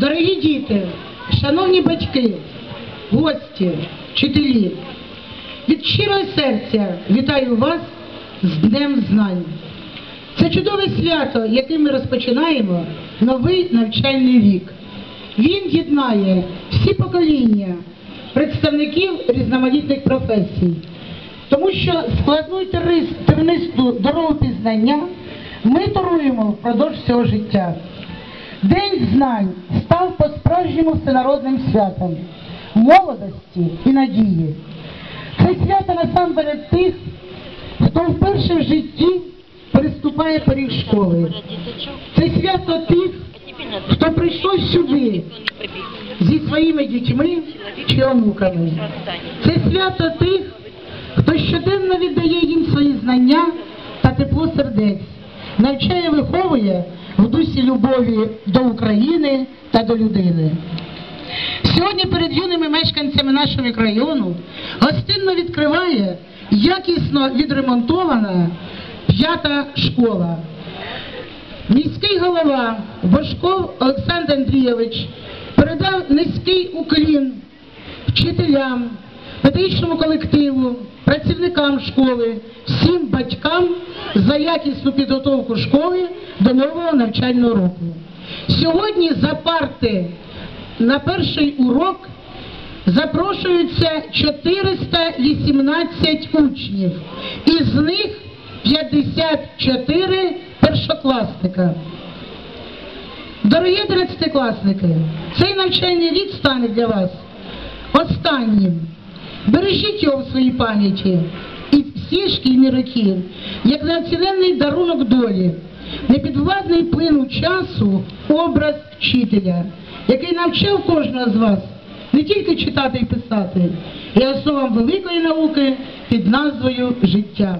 Дорогі діти, шановні батьки, гості, вчителі, від щирого серця вітаю вас з Днем Знань. Це чудове свято, яким ми розпочинаємо новий навчальний рік. Він єднає всі покоління представників різноманітних професій, тому що складну тернисту дорогу пізнання ми торуємо впродовж всього життя. День знань став по-справжньому всенародним святом молодості і надії. Це свято насамперед тих, хто вперше в житті переступає поріг школи. Це свято тих, хто прийшов сюди зі своїми дітьми чи онуками. Це свято тих, хто щоденно віддає їм свої знання та тепло сердець, навчає, виховує в дусі любові до України та до людини. Сьогодні перед юними мешканцями нашого мікрорайону гостинно відкриває якісно відремонтована п'ята школа. Міський голова Бошков Олександр Андрійович передав низький уклін вчителям, педагогічному колективу, працівникам школи, всім батькам за якісну підготовку школи до нового навчального року. Сьогодні за парти на перший урок запрошуються 418 учнів, із них 54 першокласника. Дорогі одинадцятикласники, цей навчальний рік стане для вас останнім. Бережіть його в своїй пам'яті і всі шкільні роки, як неоціненний дарунок долі, непідвладний плину часу образ вчителя, який навчив кожного з вас не тільки читати і писати, і основам великої науки під назвою життя.